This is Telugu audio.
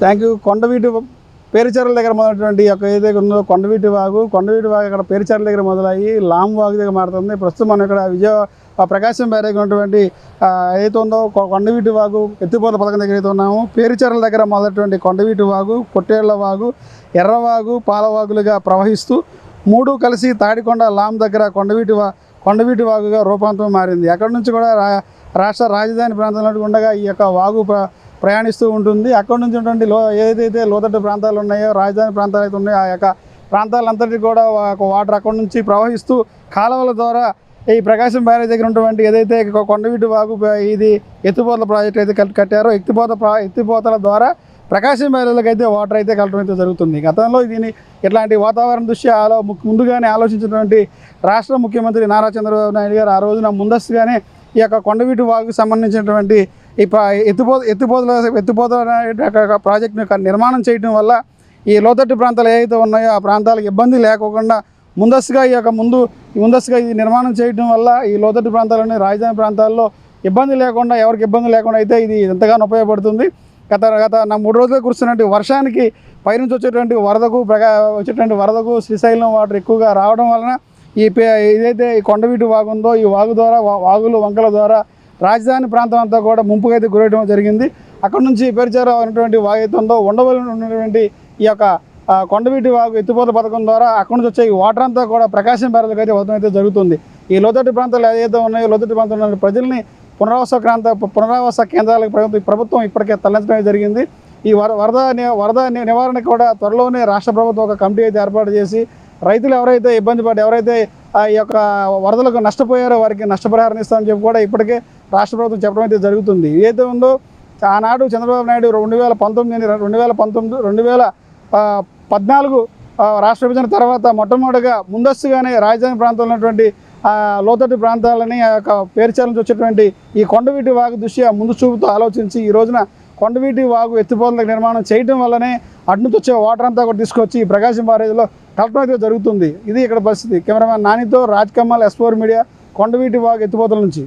Thank you. కొండవీటి పేరుచర్ల దగ్గర మొదలైనటువంటి యొక్క ఏదైతే ఉందో కొండవీటి వాగు కొండవీటి వాగు ఇక్కడ పేరుచర్ల దగ్గర మొదలయ్యి లామ్ వాగు దగ్గర మారుతుంది. ప్రస్తుతం మనం ఇక్కడ విజయ ప్రకాశం బ్యారేజ్ ఉన్నటువంటి ఏదైతే ఉందో కొండవీటి వాగు ఎత్తిపోతల పథకం దగ్గర అయితే ఉన్నాము పేరుచెరల దగ్గర మొదలైనటువంటి కొండవీటి వాగు కొట్టేళ్ళ వాగు ఎర్రవాగు పాలవాగులుగా ప్రవహిస్తూ మూడు కలిసి తాడికొండ లామ్ దగ్గర కొండవీటి వా కొండవీటి వాగుగా రూపాంతరం మారింది. అక్కడ నుంచి కూడా రా రాష్ట్ర రాజధాని ప్రాంతంలో ఉండగా ఈ యొక్క వాగు ప్రయాణిస్తూ ఉంటుంది. అక్కడ నుంచి ఉన్నటువంటి లో ఏదైతే లోతట్టు ప్రాంతాలు ఉన్నాయో రాజధాని ప్రాంతాలు అయితే ఉన్నాయో ఆ యొక్క ప్రాంతాలంతటి కూడా ఒక వాటర్ అక్కడ నుంచి ప్రవహిస్తూ కాలువల ద్వారా ఈ ప్రకాశం బ్యారేజ్ దగ్గర ఉన్నటువంటి ఏదైతే కొండవీటి వాగు ఇది ఎత్తిపోతల ప్రాజెక్ట్ అయితే కట్టారో ఎత్తిపోత ఎత్తిపోతల ద్వారా ప్రకాశం బ్యారేజ్లకు అయితే వాటర్ అయితే కలటం అయితే జరుగుతుంది. గతంలో దీని ఇట్లాంటి వాతావరణ దృష్ట్యా ఆలో ముందుగానే ఆలోచించినటువంటి రాష్ట్ర ముఖ్యమంత్రి నారా చంద్రబాబు నాయుడు గారు ఆ రోజున ముందస్తుగానే ఈ యొక్క కొండవీటి వాగుకు సంబంధించినటువంటి ఈ ఎత్తుపో ఎత్తుపోతల ఎత్తుపోతల అనే ప్రాజెక్టును యొక్క నిర్మాణం చేయడం వల్ల ఈ లోతట్టు ప్రాంతాలు ఏవైతే ఉన్నాయో ఆ ప్రాంతాలకు ఇబ్బంది లేకోకుండా ముందస్తుగా ఈ యొక్క ముందు ముందస్తుగా ఇది నిర్మాణం చేయడం వల్ల ఈ లోతట్టు ప్రాంతాలని రాజధాని ప్రాంతాల్లో ఇబ్బంది లేకుండా ఎవరికి ఇబ్బంది లేకుండా అయితే ఇది ఎంతగానో ఉపయోగపడుతుంది. గత గత నా మూడు రోజులు కురుస్తున్నటువంటి వర్షానికి పైనుంచి వచ్చేటువంటి వరదకు ప్రగా వచ్చేటువంటి వరదకు శ్రీశైలం వాటర్ ఎక్కువగా రావడం వలన ఈ ఏదైతే ఈ కొండవీటి వాగు ఉందో ఈ వాగు ద్వారా వా- వాగులు వంకల ద్వారా రాజధాని ప్రాంతం అంతా కూడా ముంపుకైతే అయితే గురయడం జరిగింది. అక్కడ నుంచి పేరుచేర ఉన్నటువంటి వాగు అయితే ఉందో ఉన్నటువంటి ఈ యొక్క కొండవీటి వాగు ఎత్తిపోత పథకం ద్వారా అక్కడి నుంచి వచ్చే ఈ వాటర్ అంతా కూడా ప్రకాశం బేరలకు అయితే వదలం అయితే జరుగుతుంది. ఈ లోతట్టు ప్రాంతాలు ఏదైతే ఉన్నాయో లోతట్టు ప్రాంతంలో ప్రజల్ని పునరావాస ప్రాంత పునరావాస కేంద్రాలకు ప్రభుత్వం ప్రభుత్వం ఇప్పటికే తరలించడం జరిగింది. ఈ వర వరద వరద నివారణ నివారణకు కూడా త్వరలోనే రాష్ట్ర ప్రభుత్వం ఒక కమిటీ అయితే ఏర్పాటు చేసి రైతులు ఎవరైతే ఇబ్బంది పడి ఎవరైతే ఆ ఈ యొక్క వరదలకు నష్టపోయారో వారికి నష్టపరిహారం ఇస్తామని చెప్పి కూడా ఇప్పటికే రాష్ట్ర ప్రభుత్వం చెప్పడం అయితే జరుగుతుంది. ఏదైతే ఉందో ఆనాడు చంద్రబాబు నాయుడు రెండు వేల పంతొమ్మిది రెండు వేల పంతొమ్మిది రెండు వేల పద్నాలుగు రాష్ట్ర విభజన తర్వాత మొట్టమొదటిగా ముందస్తుగానే రాజధాని ప్రాంతంలో ఉన్నటువంటి లోతటి లోతట్టు ప్రాంతాలని ఆ యొక్క పేరుచాల నుంచి వచ్చేటువంటి ఈ కొండవీటి వాగు దృష్ట్యా ముందు చూపుతో ఆలోచించి ఈ రోజున కొండవీటి వాగు ఎత్తిపోతల నిర్మాణం చేయడం వల్లనే అటు వచ్చే వాటర్ అంతా కూడా తీసుకొచ్చి ఈ ప్రకాశం బారేజ్లో కలపడం అయితే జరుగుతుంది. ఇది ఇక్కడ పరిస్థితి. కెమెరామ్యాన్ నానితో రాజ్ కమ్మల్ ఎస్పోర్ మీడియా కొండవీటి వాగు ఎత్తిపోతల నుంచి.